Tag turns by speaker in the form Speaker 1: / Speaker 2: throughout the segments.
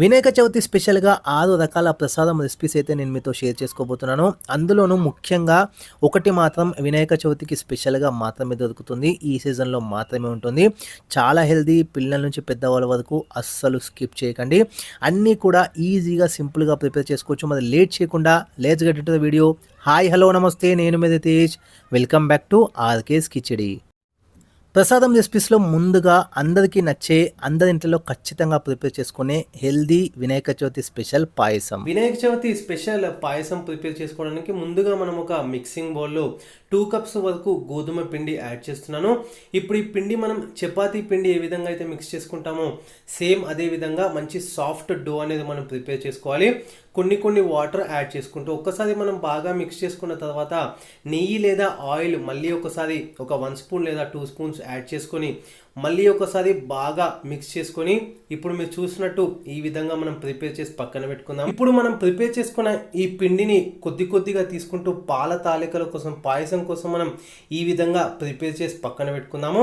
Speaker 1: వినాయక చవితి స్పెషల్గా ఆరు రకాల ప్రసాదం రెసిపీస్ అయితే నేను మీతో షేర్ చేసుకోబోతున్నాను. అందులోనూ ముఖ్యంగా ఒకటి మాత్రం వినాయక చవితికి స్పెషల్గా మాత్రమే దొరుకుతుంది. ఈ సీజన్లో మాత్రమే ఉంటుంది. చాలా హెల్దీ పిల్లల నుంచి పెద్దవాళ్ళ వరకు అస్సలు స్కిప్ చేయకండి. అన్నీ కూడా ఈజీగా సింపుల్గా ప్రిపేర్ చేసుకోవచ్చు. మరి లేట్ చేయకుండా let's get to the video hi hello నమస్తే. నేను మీద Tej welcome back to RK's Kichadi Prasadam రెసిపీస్లో ముందుగా అందరికీ నచ్చే అందరి ఇంట్లో ఖచ్చితంగా ప్రిపేర్ చేసుకునే healthy Vinayaka Chavithi special payasam.
Speaker 2: Vinayaka Chavithi special payasam prepare చేసుకోవడానికి ముందుగా మనం ఒక మిక్సింగ్ బౌల్లో టూ కప్స్ వరకు గోధుమ పిండి యాడ్ చేస్తున్నాను. ఇప్పుడు ఈ పిండి మనం చపాతీ పిండి ఏ విధంగా అయితే మిక్స్ చేసుకుంటామో సేమ్ అదే విధంగా మంచి సాఫ్ట్ డో అనేది మనం ప్రిపేర్ చేసుకోవాలి. కొన్ని కొన్ని వాటర్ యాడ్ చేసుకుంటూ ఒక్కసారి మనం బాగా మిక్స్ చేసుకున్న తర్వాత నెయ్యి లేదా ఆయిల్ మళ్ళీ ఒకసారి ఒక వన్ స్పూన్ లేదా టూ స్పూన్స్ యాడ్ చేసుకొని మళ్ళీ ఒకసారి బాగా మిక్స్ చేసుకొని ఇప్పుడు మీరు చూసినట్టు ఈ విధంగా మనం ప్రిపేర్ చేసి పక్కన పెట్టుకుందాం. ఇప్పుడు మనం ప్రిపేర్ చేసుకున్న ఈ పిండిని కొద్ది కొద్దిగా తీసుకుంటూ పాల తాలికల కోసం పాయసం కోసం మనం ఈ విధంగా ప్రిపేర్ చేసి పక్కన పెట్టుకుందాము.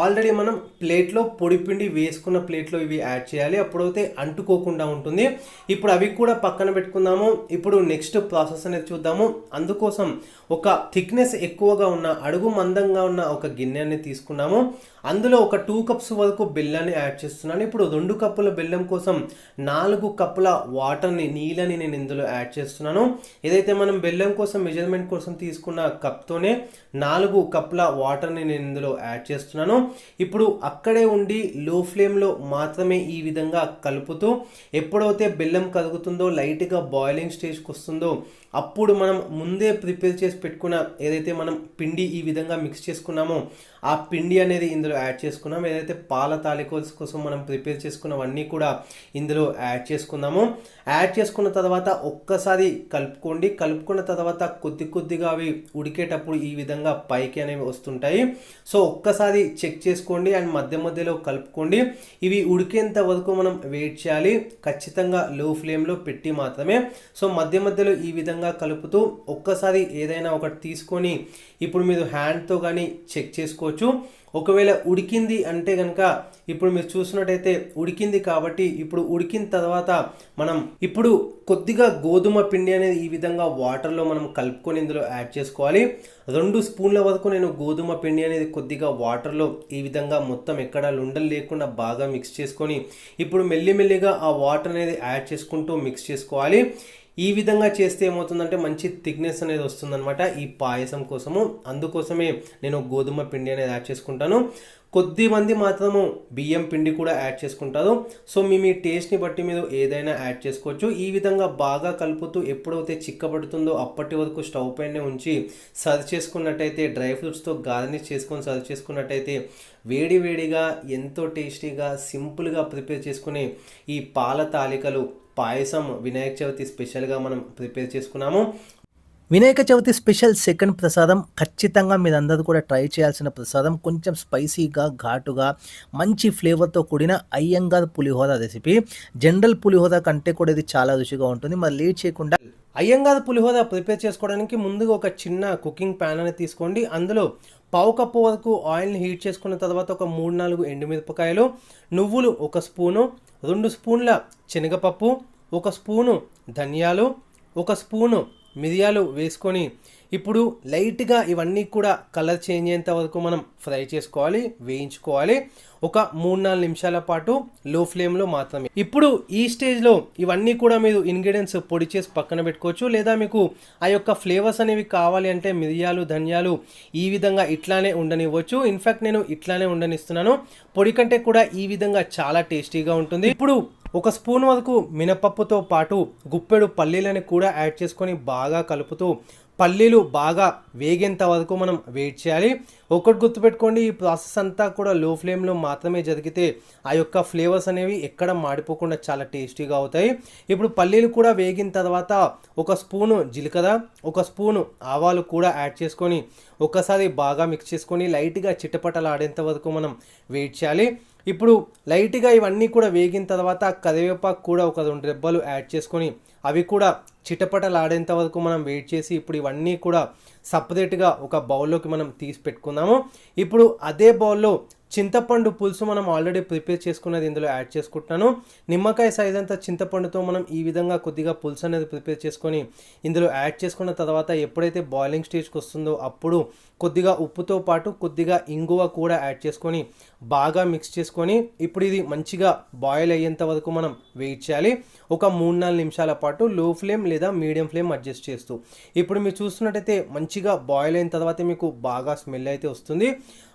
Speaker 2: ఆల్రెడీ మనం ప్లేట్లో పొడి పిండి వేసుకున్న ప్లేట్లో ఇవి యాడ్ చేయాలి. అప్పుడైతే అంటుకోకుండా ఉంటుంది. ఇప్పుడు అవి కూడా పక్కన పెట్టుకుందాము. ఇప్పుడు నెక్స్ట్ ప్రాసెస్ అనేది చూద్దాము. అందుకోసం ఒక థిక్నెస్ ఎక్కువగా ఉన్న అడుగు మందంగా ఉన్న ఒక గిన్నెని తీసుకున్నాము. అందులో ఒక టూ కప్స్ వరకు బెల్లాన్ని యాడ్ చేస్తున్నాను. ఇప్పుడు రెండు కప్పుల బెల్లం కోసం నాలుగు కప్పుల వాటర్ని నీళ్ళని నేను ఇందులో యాడ్ చేస్తున్నాను. ఏదైతే మనం బెల్లం కోసం మెజర్మెంట్ కోసం తీసుకున్న కప్తోనే నాలుగు కప్పుల వాటర్ని నేను ఇందులో యాడ్ చేస్తున్నాను. ఇప్పుడు అక్కడే ఉండి లో ఫ్లేమ్లో మాత్రమే ఈ విధంగా కలుపుతూ ఎప్పుడైతే బెల్లం కలుగుతుందో లైట్గా బాయిలింగ్ స్టేజ్కి వస్తుందో అప్పుడు మనం ముందే ప్రిపేర్ చేసి పెట్టుకున్న ఏదైతే మనం పిండి ఈ విధంగా మిక్స్ చేసుకున్నామో ఆ పిండి అనేది ఇందులో యాడ్ చేసుకున్నాం. ఏదైతే పాల తాలికోల్స్ కోసం మనం ప్రిపేర్ చేసుకున్నవన్నీ కూడా ఇందులో యాడ్ చేసుకున్నాము యాడ్ చేసుకున్న తర్వాత ఒక్కసారి కలుపుకోండి. కలుపుకున్న తర్వాత కొద్ది కొద్దిగా అవి ఉడికేటప్పుడు ఈ విధంగా పైకి అనేవి వస్తుంటాయి. సో ఒక్కసారి చెక్ చేసుకోండి అండ్ మధ్య మధ్యలో కలుపుకోండి. ఇవి ఉడికేంత వరకు మనం వెయిట్ చేయాలి. ఖచ్చితంగా లో ఫ్లేమ్లో పెట్టి మాత్రమే. సో మధ్య మధ్యలో ఈ విధంగా కలుపుతూ ఒక్కసారి ఏదైనా ఒకటి తీసుకొని ఇప్పుడు మీరు హ్యాండ్తో కానీ చెక్ చేసుకోవచ్చు. ఒకవేళ ఉడికింది అంటే కనుక ఇప్పుడు మీరు చూసినట్టయితే ఉడికింది కాబట్టి ఇప్పుడు ఉడికిన తర్వాత మనం ఇప్పుడు కొద్దిగా గోధుమ పిండి అనేది ఈ విధంగా వాటర్లో మనం కలుపుకొని ఇందులో యాడ్ చేసుకోవాలి. రెండు స్పూన్ల వరకు నేను గోధుమ పిండి అనేది కొద్దిగా వాటర్లో ఈ విధంగా మొత్తం ఎక్కడ లుండలు లేకుండా బాగా మిక్స్ చేసుకొని ఇప్పుడు మెల్లిమెల్లిగా ఆ వాటర్ అనేది యాడ్ చేసుకుంటూ మిక్స్ చేసుకోవాలి. ఈ విధంగా చేస్తే ఏమవుతుందంటే మంచి థిక్నెస్ అనేది వస్తుందన్నమాట ఈ పాయసం కోసము. అందుకోసమే నేను గోధుమ పిండి అనేది యాడ్ చేసుకుంటాను. కొద్ది మంది మాత్రము బియ్యం పిండి కూడా యాడ్ చేసుకుంటారు. సో మీ మీ టేస్ట్ని బట్టి మీరు ఏదైనా యాడ్ చేసుకోవచ్చు. ఈ విధంగా బాగా కలుపుతూ ఎప్పుడైతే చిక్కబడుతుందో అప్పటి వరకు స్టవ్ పైనే ఉంచి సర్వ్ చేసుకున్నట్టయితే డ్రై ఫ్రూట్స్తో గార్నిష్ చేసుకొని సర్వ్ చేసుకున్నట్టయితే వేడి వేడిగా ఎంతో టేస్టీగా సింపుల్గా ప్రిపేర్ చేసుకునే ఈ పాల తాలికలు పాయసం వినాయక చవితి స్పెషల్గా మనం ప్రిపేర్ చేసుకున్నాము.
Speaker 1: వినాయక చవితి స్పెషల్ సెకండ్ ప్రసాదం ఖచ్చితంగా మీరందరూ కూడా ట్రై చేయాల్సిన ప్రసాదం. కొంచెం స్పైసీగా ఘాటుగా మంచి ఫ్లేవర్తో కూడిన అయ్యంగార్ పులిహోర రెసిపీ. జనరల్ పులిహోర కంటే కూడా ఇది చాలా రుచిగా ఉంటుంది. మరి లేట్ చేయకుండా
Speaker 2: అయ్యంగార్ పులిహోర ప్రిపేర్ చేసుకోవడానికి ముందుగా ఒక చిన్న కుకింగ్ ప్యాన్ అనేది తీసుకోండి. అందులో పావు కప్పు వరకు ఆయిల్ని హీట్ చేసుకున్న తర్వాత ఒక మూడు నాలుగు ఎండుమిరపకాయలు నువ్వులు ఒక స్పూను రెండు స్పూన్ల శనగపప్పు ఒక స్పూను ధనియాలు ఒక స్పూను మిరియాలు వేసుకొని ఇప్పుడు లైట్గా ఇవన్నీ కూడా కలర్ చేంజ్ అయ్యేంత వరకు మనం ఫ్రై చేసుకోవాలి వేయించుకోవాలి. ఒక మూడు నాలుగు నిమిషాల పాటు లో ఫ్లేమ్లో మాత్రమే. ఇప్పుడు ఈ స్టేజ్లో ఇవన్నీ కూడా మీరు ఇంగ్రీడియంట్స్ పొడి చేసి పక్కన పెట్టుకోవచ్చు. లేదా మీకు ఆ యొక్క ఫ్లేవర్స్ అనేవి కావాలి అంటే మిరియాలు ధనియాలు ఈ విధంగా ఇట్లానే ఉండనివ్వచ్చు. ఇన్ఫ్యాక్ట్ నేను ఇట్లానే ఉండనిస్తున్నాను. పొడి కంటే కూడా ఈ విధంగా చాలా టేస్టీగా ఉంటుంది. ఇప్పుడు ఒక స్పూన్ వరకు మినపప్పుతో పాటు గుప్పెడు పల్లీలని కూడా యాడ్ చేసుకొని బాగా కలుపుతూ పల్లీలు బాగా వేగేంత వరకు మనం వెయిట్ చేయాలి. ఒకటి గుర్తుపెట్టుకోండి ఈ ప్రాసెస్ అంతా కూడా లో ఫ్లేమ్లో మాత్రమే జరిగితే ఆ యొక్క ఫ్లేవర్స్ అనేవి ఎక్కడ మాడిపోకుండా చాలా టేస్టీగా అవుతాయి. ఇప్పుడు పల్లీలు కూడా వేగిన తర్వాత ఒక స్పూను జీలకర్ర ఒక స్పూను ఆవాలు కూడా యాడ్ చేసుకొని ఒకసారి బాగా మిక్స్ చేసుకొని లైట్గా చిట్టపటలాడేంత వరకు మనం వెయిట్ చేయాలి. ఇప్పుడు లైట్గా ఇవన్నీ కూడా వేగిన తర్వాత కరివేపాకు కూడా ఒక రెండు రెబ్బలు యాడ్ చేసుకొని అవి కూడా చిటపటలాడేంత వరకు మనం వెయిట్ చేసి ఇప్పుడు ఇవన్నీ కూడా సపరేట్గా ఒక బౌల్లోకి మనం తీసి పెట్టుకుందాము. ఇప్పుడు అదే బౌల్లో చింతపండు పులుసు మనం ఆల్రెడీ ప్రిపేర్ చేసుకున్నది ఇందులో యాడ్ చేసుకుంటున్నాను. నిమ్మకాయ సైజ్ అంతా చింతపండుతో మనం ఈ విధంగా కొద్దిగా పులుసు అనేది ప్రిపేర్ చేసుకొని ఇందులో యాడ్ చేసుకున్న తర్వాత ఎప్పుడైతే బాయిలింగ్ స్టేజ్కి వస్తుందో అప్పుడు కొద్దిగా ఉప్పుతో పాటు కొద్దిగా ఇంగువ కూడా యాడ్ చేసుకొని బాగా మిక్స్ చేసుకొని ఇప్పుడు ఇది మంచిగా బాయిల్ అయ్యేంత వరకు మనం వెయిట్ చేయాలి. ఒక మూడు నాలుగు నిమిషాల పాటు లో ఫ్లేమ్ లేదా మీడియం ఫ్లేమ్ అడ్జస్ట్ చేస్తూ. ఇప్పుడు మీరు చూస్తున్నట్టయితే మంచిగా బాయిల్ అయిన తర్వాత మీకు బాగా స్మెల్ అయితే వస్తుంది.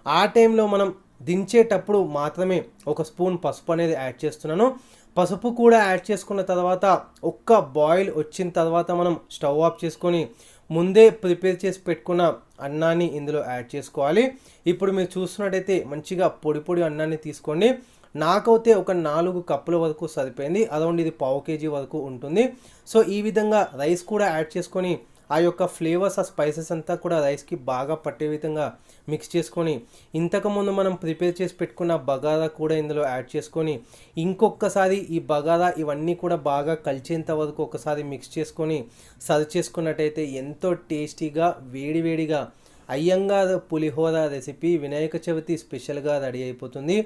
Speaker 2: ఆ టైంలో మనం దించేటప్పుడు మాత్రమే ఒక స్పూన్ పసుపు అనేది యాడ్ చేస్తున్నాను. పసుపు కూడా యాడ్ చేసుకున్న తర్వాత ఒక్క బాయిల్ వచ్చిన తర్వాత మనం స్టవ్ ఆఫ్ చేసుకొని ముందే ప్రిపేర్ చేసి పెట్టుకున్న అన్నాన్ని ఇందులో యాడ్ చేసుకోవాలి. ఇప్పుడు మీరు చూస్తున్నట్టయితే మంచిగా పొడి పొడి అన్నాన్ని తీసుకోండి. నాకైతే ఒక నాలుగు కప్పుల వరకు సరిపోయింది. అదొండి ఇది పావు కేజీ వరకు ఉంటుంది. సో ఈ విధంగా రైస్ కూడా యాడ్ చేసుకొని ఆ యొక్క ఫ్లేవర్స్ ఆ స్పైసెస్ అంతా కూడా రైస్కి బాగా పట్టే విధంగా మిక్స్ చేసుకొని ఇంతకుముందు మనం ప్రిపేర్ చేసి పెట్టుకున్న బగారా కూడా ఇందులో యాడ్ చేసుకొని ఇంకొకసారి ఈ బగారా ఇవన్నీ కూడా బాగా కలిచేంత వరకు ఒకసారి మిక్స్ చేసుకొని సర్వ్ చేసుకున్నట్టయితే ఎంతో టేస్టీగా వేడివేడిగా అయ్యంగార్ పులిహోర రెసిపీ వినాయక చవితి స్పెషల్గా రెడీ అయిపోతుంది.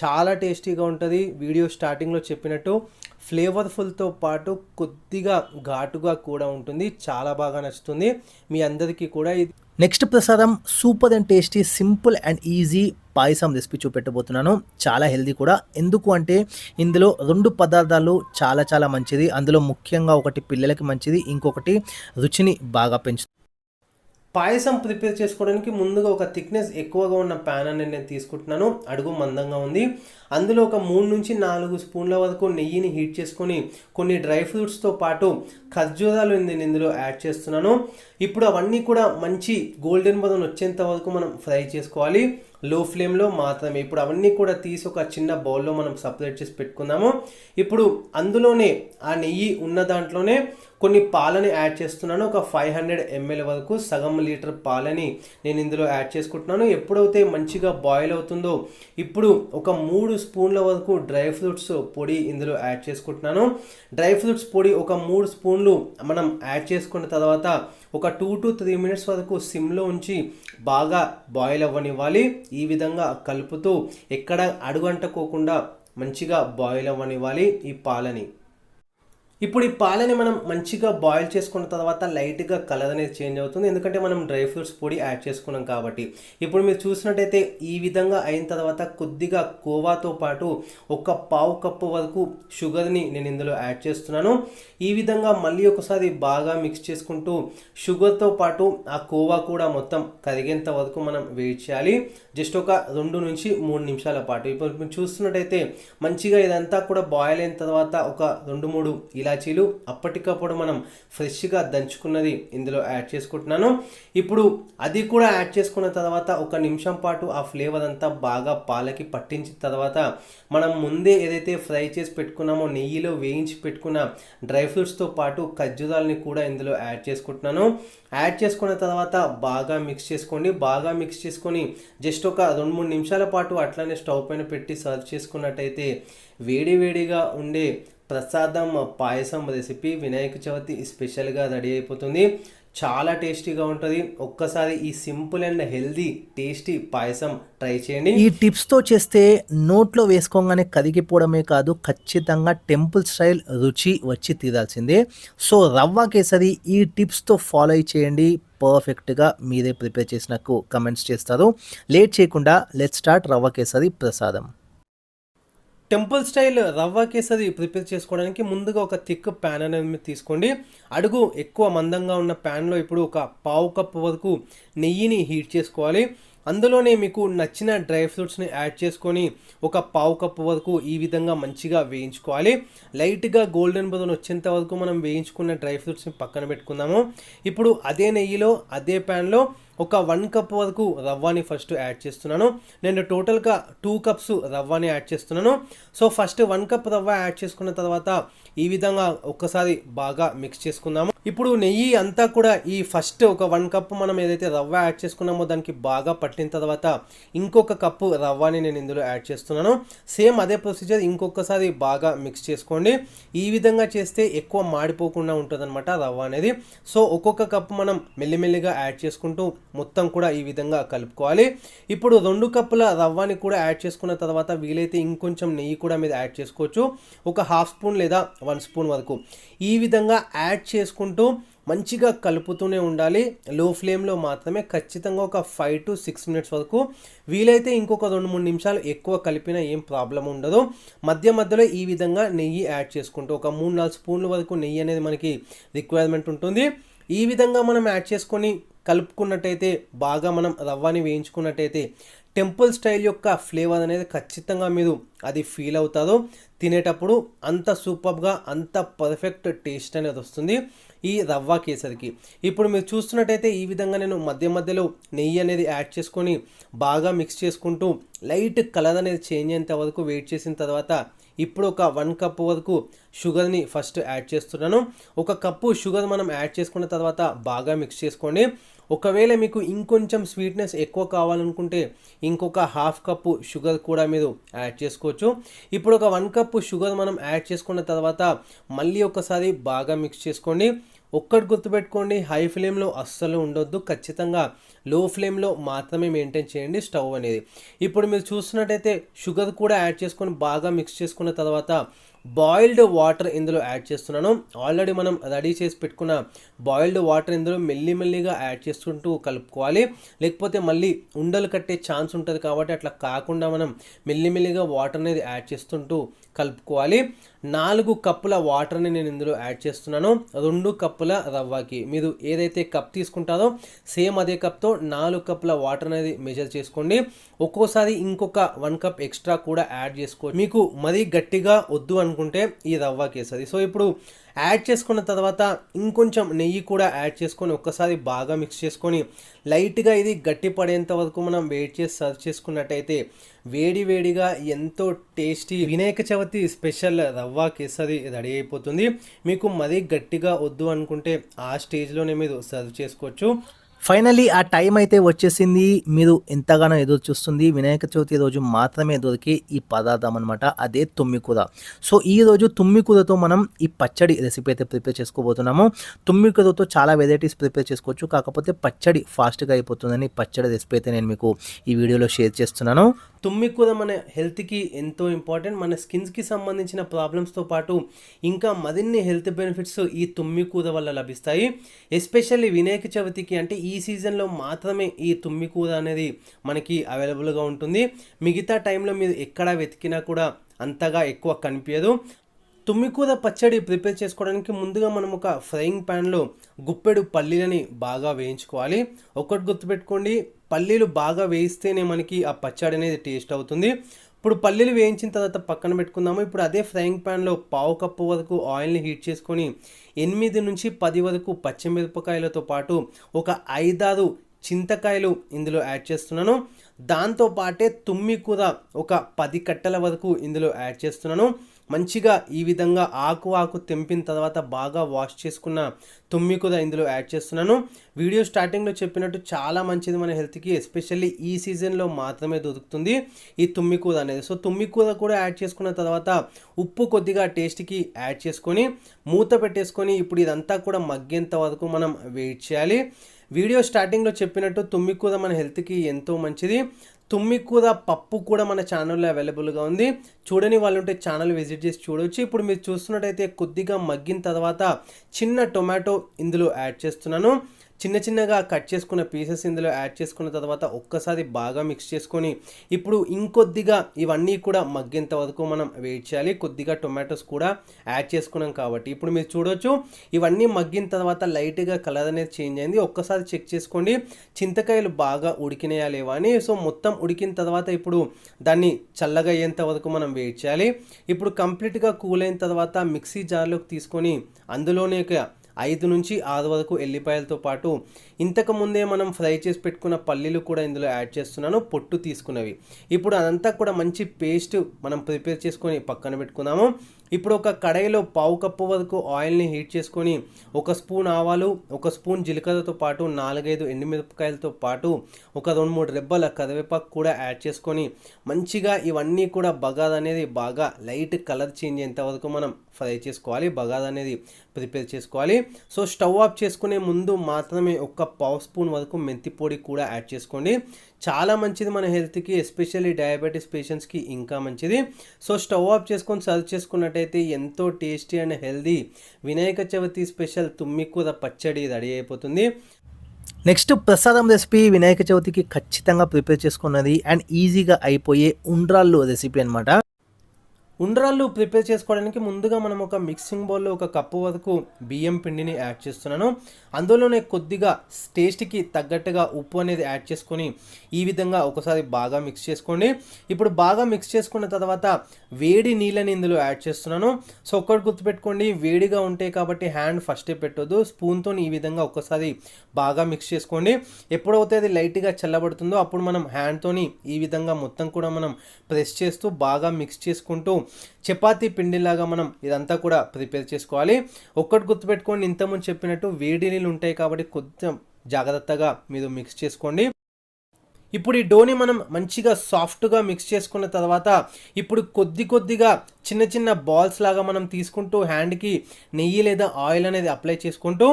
Speaker 2: చాలా టేస్టీగా ఉంటుంది. వీడియో స్టార్టింగ్లో చెప్పినట్టు ఫ్లేవర్ఫుల్తో పాటు కొద్దిగా ఘాటుగా కూడా ఉంటుంది. చాలా బాగా నచ్చుతుంది. మీ అందరికీ కూడా ఇది
Speaker 1: next prasadam super and tasty simple and easy payasam recipe చూపెట్టబోతున్నాను. చాలా హెల్దీ కూడా. ఎందుకు అంటే ఇందులో రెండు పదార్థాలు చాలా చాలా మంచిది. అందులో ముఖ్యంగా ఒకటి పిల్లలకి మంచిది ఇంకొకటి రుచిని బాగా పెంచుతుంది.
Speaker 2: పాయసం ప్రిపేర్ చేసుకోవడానికి ముందుగా ఒక థిక్నెస్ ఎక్కువగా ఉన్న ప్యాన్ అనేది నేను తీసుకుంటున్నాను. అడుగు మందంగా ఉంది. అందులో ఒక మూడు నుంచి నాలుగు స్పూన్ల వరకు నెయ్యిని హీట్ చేసుకొని కొన్ని డ్రై ఫ్రూట్స్తో పాటు ఖర్జూరాలు నేను ఇందులో యాడ్ చేస్తున్నాను. ఇప్పుడు అవన్నీ కూడా మంచి గోల్డెన్ బదన్ వచ్చేంత వరకు మనం ఫ్రై చేసుకోవాలి. లో ఫ్లేమ్లో మాత్రమే. ఇప్పుడు అవన్నీ కూడా తీసి ఒక చిన్న బౌల్లో మనం సపరేట్ చేసి పెట్టుకుందాము. ఇప్పుడు అందులోనే ఆ నెయ్యి ఉన్న దాంట్లోనే కొన్ని పాలని యాడ్ చేస్తున్నాను. ఒక ఫైవ్ హండ్రెడ్ ఎంఎల్ వరకు సగం లీటర్ పాలని నేను ఇందులో యాడ్ చేసుకుంటున్నాను. ఎప్పుడైతే మంచిగా బాయిల్ అవుతుందో ఇప్పుడు ఒక మూడు స్పూన్ల వరకు డ్రై ఫ్రూట్స్ పొడి ఇందులో యాడ్ చేసుకుంటున్నాను. డ్రై ఫ్రూట్స్ పొడి ఒక మూడు స్పూన్లు మనం యాడ్ చేసుకున్న తర్వాత ఒక టూ టు త్రీ మినిట్స్ వరకు సిమ్లో ఉంచి బాగా బాయిల్ అవ్వనివ్వాలి. ఈ విధంగా కలుపుతూ ఎక్కడ అడుగంటకోకుండా మంచిగా బాయిల్ అవ్వనివ్వాలి ఈ పాలని. ఇప్పుడు ఈ పాలని మనం మంచిగా బాయిల్ చేసుకున్న తర్వాత లైట్గా కలర్ అనేది చేంజ్ అవుతుంది. ఎందుకంటే మనం డ్రై ఫ్రూట్స్ పొడి యాడ్ చేసుకున్నాం కాబట్టి. ఇప్పుడు మీరు చూసినట్టయితే ఈ విధంగా అయిన తర్వాత కొద్దిగా కోవాతో పాటు ఒక పావు కప్పు వరకు షుగర్ని నేను ఇందులో యాడ్ చేస్తున్నాను. ఈ విధంగా మళ్ళీ ఒకసారి బాగా మిక్స్ చేసుకుంటూ షుగర్తో పాటు ఆ కోవా కూడా మొత్తం కరిగేంత వరకు మనం వెయిట్ చేయాలి. జస్ట్ ఒక రెండు నుంచి మూడు నిమిషాల పాటు. ఇప్పుడు మీరు చూస్తున్నట్టయితే మంచిగా ఇదంతా కూడా బాయిల్ అయిన తర్వాత ఒక రెండు మూడు ఇలా ఇలాచీలు అప్పటికప్పుడు మనం ఫ్రెష్గా దంచుకున్నది ఇందులో యాడ్ చేసుకుంటున్నాను. ఇప్పుడు అది కూడా యాడ్ చేసుకున్న తర్వాత ఒక నిమిషం పాటు ఆ ఫ్లేవర్ అంతా బాగా పాలకి పట్టించిన తర్వాత మనం ముందే ఏదైతే ఫ్రై చేసి పెట్టుకున్నామో నెయ్యిలో వేయించి పెట్టుకున్న డ్రై ఫ్రూట్స్తో పాటు ఖర్జూరాలని కూడా ఇందులో యాడ్ చేసుకుంటున్నాను. యాడ్ చేసుకున్న తర్వాత బాగా మిక్స్ చేసుకోండి. బాగా మిక్స్ చేసుకొని జస్ట్ ఒక రెండు మూడు నిమిషాల పాటు అట్లనే స్టవ్ పైన పెట్టి సర్వ్ చేసుకున్నట్టయితే వేడి వేడిగా ఉండే ప్రసాదం పాయసం రెసిపీ వినాయక చవితి స్పెషల్గా రెడీ అయిపోతుంది. చాలా టేస్టీగా ఉంటుంది. ఒక్కసారి ఈ simple and healthy tasty payasam try చేయండి.
Speaker 1: ఈ టిప్స్తో చేస్తే నోట్లో వేసుకోగానే కరిగిపోవడమే కాదు ఖచ్చితంగా టెంపుల్ స్టైల్ రుచి వచ్చి తీరాల్సిందే. సో రవ్వ కేసరి ఈ టిప్స్తో ఫాలో చేయండి. పర్ఫెక్ట్గా మీరే ప్రిపేర్ చేసినకు కమెంట్స్ చేస్తారు. లేట్ చేయకుండా లెట్ స్టార్ట్ రవ్వ కేసరి ప్రసాదం.
Speaker 2: టెంపుల్ స్టైల్ రవ్వ కేసరి ప్రిపేర్ చేసుకోవడానికి ముందుగా ఒక థిక్ ప్యాన్ అనేది తీసుకోండి. అడుగు ఎక్కువ మందంగా ఉన్న ప్యాన్లో ఇప్పుడు ఒక పావు కప్పు వరకు నెయ్యిని హీట్ చేసుకోవాలి. అందులోనే మీకు నచ్చిన డ్రై ఫ్రూట్స్ని యాడ్ చేసుకొని ఒక పావు కప్పు వరకు ఈ విధంగా మంచిగా వేయించుకోవాలి. లైట్గా గోల్డెన్ బ్రౌన్ వచ్చేంత వరకు మనం వేయించుకున్న డ్రై ఫ్రూట్స్ని పక్కన పెట్టుకుందాము. ఇప్పుడు అదే నెయ్యిలో అదే ప్యాన్లో ఒక వన్ కప్ వరకు రవ్వని ఫస్ట్ యాడ్ చేస్తున్నాను. నేను టోటల్గా టూ కప్స్ రవ్వని యాడ్ చేస్తున్నాను. So first one cup rava add చేసుకున్న తర్వాత ఈ విధంగా ఒక్కసారి బాగా మిక్స్ చేసుకుందాము. ఇప్పుడు నెయ్యి అంతా కూడా ఈ ఫస్ట్ ఒక వన్ కప్ మనం ఏదైతే రవ్వ యాడ్ చేసుకున్నామో దానికి బాగా పట్టిన తర్వాత ఇంకొక కప్పు రవ్వని నేను ఇందులో యాడ్ చేస్తున్నాను. సేమ్ అదే ప్రొసీజర్ ఇంకొకసారి బాగా మిక్స్ చేసుకోండి. ఈ విధంగా చేస్తే ఎక్కువ మాడిపోకుండా ఉంటుందన్నమాట రవ్వ అనేది. సో ఒక్కొక్క కప్పు మనం మెల్లిమెల్లిగా యాడ్ చేసుకుంటూ మొత్తం కూడా ఈ విధంగా కలుపుకోవాలి. ఇప్పుడు రెండు కప్పుల రవ్వని కూడా యాడ్ చేసుకున్న తర్వాత వీలైతే ఇంకొంచెం నెయ్యి కూడా మీద యాడ్ చేసుకోవచ్చు. ఒక హాఫ్ స్పూన్ లేదా వన్ స్పూన్ వరకు. ఈ విధంగా యాడ్ చేసుకుంటూ మంచిగా కలుపుతూనే ఉండాలి. లో ఫ్లేమ్లో మాత్రమే ఖచ్చితంగా ఒక ఫైవ్ టు సిక్స్ మినిట్స్ వరకు. వీలైతే ఇంకొక రెండు మూడు నిమిషాలు ఎక్కువ కలిపినా ఏం ప్రాబ్లం ఉండదు. మధ్య మధ్యలో ఈ విధంగా నెయ్యి యాడ్ చేసుకుంటూ ఒక మూడు నాలుగు స్పూన్ల వరకు నెయ్యి అనేది మనకి రిక్వైర్మెంట్ ఉంటుంది. ఈ విధంగా మనం యాడ్ చేసుకొని కలుపుకున్నట్టయితే బాగా మనం రవ్వని వేయించుకున్నట్టయితే టెంపుల్ స్టైల్ యొక్క ఫ్లేవర్ అనేది ఖచ్చితంగా మీరు అది ఫీల్ అవుతారు. తినేటప్పుడు అంత సూపర్గా అంత పర్ఫెక్ట్ టేస్ట్ అనేది వస్తుంది. ఈ రవ్వ కేసరికి. ఇప్పుడు మీరు చూస్తున్నట్టయితే ఈ విధంగా నేను మధ్య మధ్యలో నెయ్యి అనేది యాడ్ చేసుకొని బాగా మిక్స్ చేసుకుంటూ లైట్ కలర్ అనేది చేంజ్ అయ్యేంత వరకు వెయిట్ చేసిన తర్వాత ఇప్పుడు ఒక వన్ కప్ వరకు షుగర్ని ఫస్ట్ యాడ్ చేస్తున్నాను. ఒక కప్పు షుగర్ మనం యాడ్ చేసుకున్న తర్వాత బాగా మిక్స్ చేసుకోండి. ఒకవేళ మీకు ఇంకొంచెం స్వీట్నెస్ ఎక్కువ కావాలనుకుంటే ఇంకొక హాఫ్ కప్పు షుగర్ కూడా మీరు యాడ్ చేసుకోవచ్చు. ఇప్పుడు ఒక వన్ కప్పు షుగర్ మనం యాడ్ చేసుకున్న తర్వాత మళ్ళీ ఒకసారి బాగా మిక్స్ చేసుకోండి. ఒక్కటి గుర్తుపెట్టుకోండి హై ఫ్లేమ్లో అస్సలు ఉండొద్దు. ఖచ్చితంగా లో ఫ్లేమ్లో మాత్రమే మెయింటైన్ చేయండి స్టవ్ అనేది. ఇప్పుడు మీరు చూస్తున్నట్టయితే షుగర్ కూడా యాడ్ చేసుకొని బాగా మిక్స్ చేసుకున్న తర్వాత బాయిల్డ్ వాటర్ ఇందులో యాడ్ చేస్తున్నాను. ఆల్రెడీ మనం రెడీ చేసి పెట్టుకున్న బాయిల్డ్ వాటర్ ఇందులో మెల్లిమెల్లిగా యాడ్ చేసుకుంటూ కలుపుకోవాలి. లేకపోతే మళ్ళీ ఉండలు కట్టే ఛాన్స్ ఉంటుంది కాబట్టి అట్లా కాకుండా మనం మెల్లిమెల్లిగా వాటర్ అనేది యాడ్ చేస్తుంటూ కలుపుకోవాలి. నాలుగు కప్పుల వాటర్ని నేను ఇందులో యాడ్ చేస్తున్నాను. రెండు కప్పుల రవ్వకి. మీరు ఏదైతే కప్ తీసుకుంటారో సేమ్ అదే కప్తో నాలుగు కప్పుల వాటర్ అనేది మెజర్ చేసుకోండి. ఒక్కోసారి ఇంకొక వన్ కప్ ఎక్స్ట్రా కూడా యాడ్ చేసుకో మీకు మరీ గట్టిగా వద్దు అనుకుంటే ఈ రవ్వ కేసరి. సో ఇప్పుడు యాడ్ చేసుకున్న తర్వాత ఇంకొంచెం నెయ్యి కూడా యాడ్ చేసుకొని ఒక్కసారి బాగా మిక్స్ చేసుకొని లైట్గా ఇది గట్టి పడేంత వరకు మనం వెయిట్ చేసి సర్వ్ చేసుకున్నట్టయితే వేడి వేడిగా ఎంతో టేస్టీ వినాయక చవితి స్పెషల్ రవ్వ కేసరి రెడీ అయిపోతుంది. మీకు మరీ గట్టిగా వద్దు అనుకుంటే ఆ స్టేజ్లోనే మీరు సర్వ్ చేసుకోవచ్చు.
Speaker 1: ఫైనలీ ఆ టైం అయితే వచ్చేసింది. మీరు ఎంతగానో ఎదురు చూస్తుంది. వినాయక చవితి రోజు మాత్రమే దొరికే ఈ పదార్థం అనమాట అదే తుమ్మికూర. సో ఈ రోజు తుమ్మికూరతో మనం ఈ పచ్చడి రెసిపీ అయితే ప్రిపేర్ చేసుకోబోతున్నాము. తుమ్మికూరతో చాలా వెరైటీస్ ప్రిపేర్ చేసుకోవచ్చు. కాకపోతే పచ్చడి ఫాస్ట్గా అయిపోతుందని పచ్చడి రెసిపీ అయితే నేను మీకు ఈ వీడియోలో షేర్ చేస్తున్నాను.
Speaker 2: తుమ్మికూర మన హెల్త్కి ఎంతో ఇంపార్టెంట్. మన స్కిన్స్కి సంబంధించిన ప్రాబ్లమ్స్తో పాటు ఇంకా మరిన్ని హెల్త్ బెనిఫిట్స్ ఈ తుమ్మికూర వల్ల లభిస్తాయి. ఎస్పెషల్లీ వినాయక చవితికి అంటే ఈ సీజన్లో మాత్రమే ఈ తుమ్మికూర అనేది మనకి అవైలబుల్గా ఉంటుంది. మిగతా టైంలో మీరు ఎక్కడ వెతికినా కూడా అంతగా ఎక్కువ కనిపించదు. తుమ్మికూర పచ్చడి ప్రిపేర్ చేసుకోవడానికి ముందుగా మనం ఒక ఫ్రైయింగ్ ప్యాన్లో గుప్పెడు పల్లీలని బాగా వేయించుకోవాలి. ఒకటి గుర్తుపెట్టుకోండి. పల్లీలు బాగా వేయిస్తేనే మనకి ఆ పచ్చడి అనేది టేస్ట్ అవుతుంది. ఇప్పుడు పల్లీలు వేయించిన తర్వాత పక్కన పెట్టుకుందాము. ఇప్పుడు అదే ఫ్రైయింగ్ ప్యాన్లో పావు కప్పు వరకు ఆయిల్ని హీట్ చేసుకొని ఎనిమిది నుంచి పది వరకు పచ్చిమిరపకాయలతో పాటు ఒక ఐదారు చింతకాయలు ఇందులో యాడ్ చేస్తున్నాను. దాంతోపాటే తుమ్మి కూర ఒక పది కట్టల వరకు ఇందులో యాడ్ చేస్తున్నాను. మంచిగా ఈ విధంగా ఆకు ఆకు తెంపిన తర్వాత బాగా వాష్ చేసుకున్న తుమ్మి కూర ఇందులో యాడ్ చేస్తున్నాను. వీడియో స్టార్టింగ్లో చెప్పినట్టు చాలా మంచిది మన హెల్త్కి ఎస్పెషల్లీ ఈ సీజన్లో మాత్రమే దొరుకుతుంది ఈ తుమ్మి కూర అనేది. సో తుమ్మి కూర కూడా యాడ్ చేసుకున్న తర్వాత ఉప్పు కొద్దిగా టేస్ట్కి యాడ్ చేసుకొని మూత పెట్టేసుకొని ఇప్పుడు ఇదంతా కూడా మగ్గేంత వరకు మనం వెయిట్ చేయాలి. వీడియో స్టార్టింగ్లో చెప్పినట్టు తుమ్మికూర మన హెల్త్కి ఎంతో మంచిది. తుమ్మికూర పప్పు కూడా మన ఛానల్లో అవైలబుల్గా ఉంది. చూడని వాళ్ళు ఉంటే ఛానల్ విజిట్ చేసి చూడవచ్చు ఇప్పుడు మీరు చూస్తున్నట్టయితే కొద్దిగా మగ్గిన తర్వాత చిన్న టొమాటో ఇందులో యాడ్ చేస్తున్నాను. చిన్న చిన్నగా కట్ చేసుకున్న పీసెస్ ఇందులో యాడ్ చేసుకున్న తర్వాత ఒక్కసారి బాగా మిక్స్ చేసుకొని ఇప్పుడు ఇంకొద్దిగా ఇవన్నీ కూడా మగ్గేంత వరకు మనం వెయిట్ చేయాలి. కొద్దిగా టొమాటోస్ కూడా యాడ్ చేసుకున్నాం కాబట్టి. ఇప్పుడు మీరు చూడొచ్చు ఇవన్నీ మగ్గిన తర్వాత లైట్గా కలర్ అనేది చేంజ్ అయింది. ఒక్కసారి చెక్ చేసుకోండి. చింతకాయలు బాగా ఉడికినాయా లేవా అని. సో మొత్తం ఉడికిన తర్వాత ఇప్పుడు దాన్ని చల్లగా అయ్యేంత వరకు మనం వెయిట్ చేయాలి. ఇప్పుడు కంప్లీట్గా కూల్ అయిన తర్వాత మిక్సీ జార్లోకి తీసుకొని అందులోనే ఒక ఐదు నుంచి ఆరు వరకు ఎల్లిపాయలతో పాటు ఇంతకు ముందే మనం ఫ్రై చేసి పెట్టుకున్న పల్లీలు కూడా ఇందులో యాడ్ చేస్తున్నాను పొట్టు తీసుకున్నవి. ఇప్పుడు అదంతా కూడా మంచి పేస్ట్ మనం ప్రిపేర్ చేసుకొని పక్కన పెట్టుకున్నాము ఇప్పుడు ఒక కడాయిలో పావు కప్పు వరకు ఆయిల్ని హీట్ చేసుకొని ఒక స్పూన్ ఆవాలు ఒక స్పూన్ జీలకర్రతో పాటు నాలుగైదు ఎండుమిరపకాయలతో పాటు ఒక రెండు మూడు రెబ్బల కరివేపాకు కూడా యాడ్ చేసుకొని మంచిగా ఇవన్నీ కూడా బగాద్ అనేది బాగా లైట్ కలర్ చేంజ్ అయ్యేంత వరకు మనం ఫ్రై చేసుకోవాలి. బగాద్ అనేది ప్రిపేర్ చేసుకోవాలి. సో స్టవ్ ఆఫ్ చేసుకునే ముందు మాత్రమే ఒక పావు స్పూన్ వరకు మెంతి పొడి కూడా యాడ్ చేసుకోండి. చాలా మంచిది మన హెల్త్కి ఎస్పెషల్లీ డయాబెటీస్ పేషెంట్స్కి ఇంకా మంచిది. సో స్టవ్ ఆఫ్ చేసుకొని సర్వ్ చేసుకున్నట్టయితే ఎంతో tasty and healthy Vinayaka Chavithi special తుమ్మికూర పచ్చడి రెడీ అయిపోతుంది.
Speaker 1: నెక్స్ట్ ప్రసాదం రెసిపీ వినాయక చవితికి ఖచ్చితంగా ప్రిపేర్ చేసుకున్నది అండ్ ఈజీగా అయిపోయే ఉండ్రాళ్ళు రెసిపీ అనమాట
Speaker 2: ఉండ్రాళ్ళు ప్రిపేర్ చేసుకోవడానికి ముందుగా మనం ఒక మిక్సింగ్ బౌల్లో ఒక కప్పు వరకు బియ్యం పిండిని యాడ్ చేస్తున్నాను. అందులోనే కొద్దిగా టేస్ట్కి తగ్గట్టుగా ఉప్పు అనేది యాడ్ చేసుకొని ఈ విధంగా ఒకసారి బాగా మిక్స్ చేసుకోండి. ఇప్పుడు బాగా మిక్స్ చేసుకున్న తర్వాత వేడి నీళ్ళని ఇందులో యాడ్ చేస్తున్నాను. సో ఒక్కటి గుర్తుపెట్టుకోండి వేడిగా ఉంటాయి కాబట్టి హ్యాండ్ ఫస్టే పెట్టొద్దు. స్పూన్తో ఈ విధంగా ఒకసారి బాగా మిక్స్ చేసుకోండి. ఎప్పుడైతే అది లైట్గా చల్లబడుతుందో అప్పుడు మనం హ్యాండ్తోని ఈ విధంగా మొత్తం కూడా మనం ప్రెస్ చేస్తూ బాగా మిక్స్ చేసుకుంటూ చపాతీ పిండిలాగా మనం ఇదంతా కూడా ప్రిపేర్ చేసుకోవాలి. ఒక్కటి గుర్తుపెట్టుకోండి ఇంతకుముందు చెప్పినట్టు వేడి నీళ్ళు ఉంటాయి కాబట్టి కొంచెం జాగ్రత్తగా మీరు మిక్స్ చేసుకోండి. ఇప్పుడు ఈ డోని మనం మంచిగా సాఫ్ట్గా మిక్స్ చేసుకున్న తర్వాత ఇప్పుడు కొద్ది కొద్దిగా చిన్న చిన్న బాల్స్ లాగా మనం తీసుకుంటూ హ్యాండ్కి నెయ్యి లేదా ఆయిల్ అనేది అప్లై చేసుకుంటూ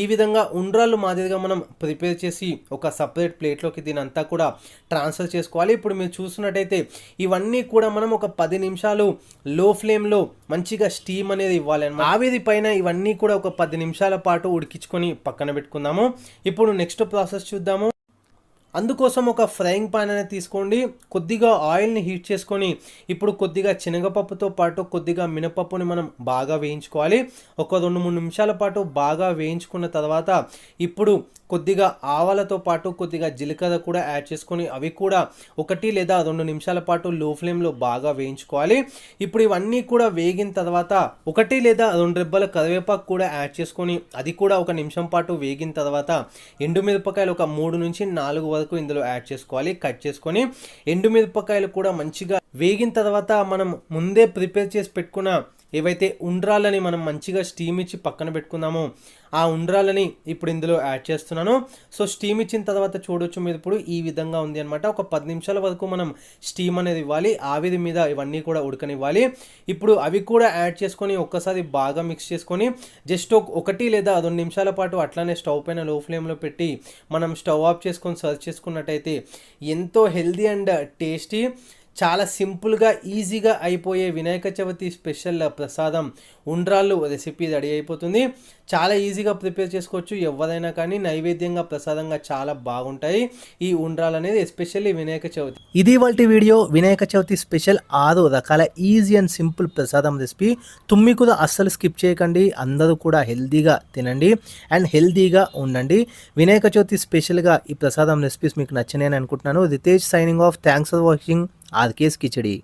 Speaker 2: ఈ విధంగా ఉండ్రాళ్ళు మాదిరిగా మనం ప్రిపేర్ చేసి ఒక సపరేట్ ప్లేట్లోకి దీని అంతా కూడా ట్రాన్స్ఫర్ చేసుకోవాలి. ఇప్పుడు మీరు చూసినట్టయితే ఇవన్నీ కూడా మనం ఒక పది నిమిషాలు లో ఫ్లేమ్లో మంచిగా స్టీమ్ అనేది ఇవ్వాలి అన్నమాట ఆవిరి పైన ఇవన్నీ కూడా ఒక పది నిమిషాల పాటు ఉడికించుకొని పక్కన పెట్టుకుందాము. ఇప్పుడు నెక్స్ట్ ప్రాసెస్ చూద్దాము. అందుకోసం ఒక ఫ్రైయింగ్ పాన్ అనేది తీసుకోండి. కొద్దిగా ఆయిల్ని హీట్ చేసుకొని ఇప్పుడు కొద్దిగా శనగపప్పుతో పాటు కొద్దిగా మినపప్పుని మనం బాగా వేయించుకోవాలి. ఒక రెండు మూడు నిమిషాల పాటు బాగా వేయించుకున్న తర్వాత ఇప్పుడు కొద్దిగా ఆవాలతో పాటు కొద్దిగా జీలకర్ర కూడా యాడ్ చేసుకొని అవి కూడా ఒకటి లేదా రెండు నిమిషాల పాటు లో ఫ్లేమ్లో బాగా వేయించుకోవాలి. ఇప్పుడు ఇవన్నీ కూడా వేగిన తర్వాత ఒకటి లేదా రెండు రెబ్బల కరివేపాకు కూడా యాడ్ చేసుకొని అది కూడా ఒక నిమిషం పాటు వేగిన తర్వాత ఎండుమిరపకాయలు ఒక మూడు నుంచి నాలుగు వరకు ఇందులో యాడ్ చేసుకోవాలి కట్ చేసుకొని ఎండుమిరపకాయలు కూడా మంచిగా వేగిన తర్వాత మనం ముందే ప్రిపేర్ చేసి పెట్టుకున్న ఏవైతే ఉండ్రాలని మనం మంచిగా స్టీమ్ ఇచ్చి పక్కన పెట్టుకుందామో ఆ ఉండ్రాలని ఇప్పుడు ఇందులో యాడ్ చేస్తున్నాను. సో స్టీమ్ ఇచ్చిన తర్వాత చూడొచ్చు మీరు ఇప్పుడు ఈ విధంగా ఉంది అనమాట ఒక పది నిమిషాల వరకు మనం స్టీమ్ అనేది ఇవ్వాలి. ఆవిరి మీద ఇవన్నీ కూడా ఉడకనివ్వాలి. ఇప్పుడు అవి కూడా యాడ్ చేసుకొని ఒక్కసారి బాగా మిక్స్ చేసుకొని జస్ట్ ఒకటి లేదా రెండు నిమిషాల పాటు అట్లానే స్టవ్ పైన లో ఫ్లేమ్లో పెట్టి మనం స్టవ్ ఆఫ్ చేసుకొని సర్వ్ చేసుకున్నట్టయితే ఎంతో హెల్దీ అండ్ టేస్టీ చాలా సింపుల్గా ఈజీగా అయిపోయే వినాయక చవితి స్పెషల్ ప్రసాదం ఉండ్రాళ్ళు రెసిపీ రెడీ అయిపోతుంది. చాలా ఈజీగా ప్రిపేర్ చేసుకోవచ్చు. ఎవరైనా కానీ నైవేద్యంగా ప్రసాదంగా చాలా బాగుంటాయి ఈ ఉండ్రాలు అనేది ఎస్పెషల్లీ వినాయక చవితి.
Speaker 1: ఇది వాళ్ళ వీడియో. వినాయక చవితి స్పెషల్ ఆరు రకాల ఈజీ అండ్ సింపుల్ ప్రసాదం రెసిపీ. తుమ్మి కూడా అస్సలు స్కిప్ చేయకండి. అందరూ కూడా హెల్దీగా తినండి అండ్ హెల్దీగా ఉండండి. వినాయక చవితి స్పెషల్గా ఈ ప్రసాదం రెసిపీస్ మీకు నచ్చినాయని అనుకుంటున్నాను. Ritej signing off. Thanks for watching. RK's Kichadi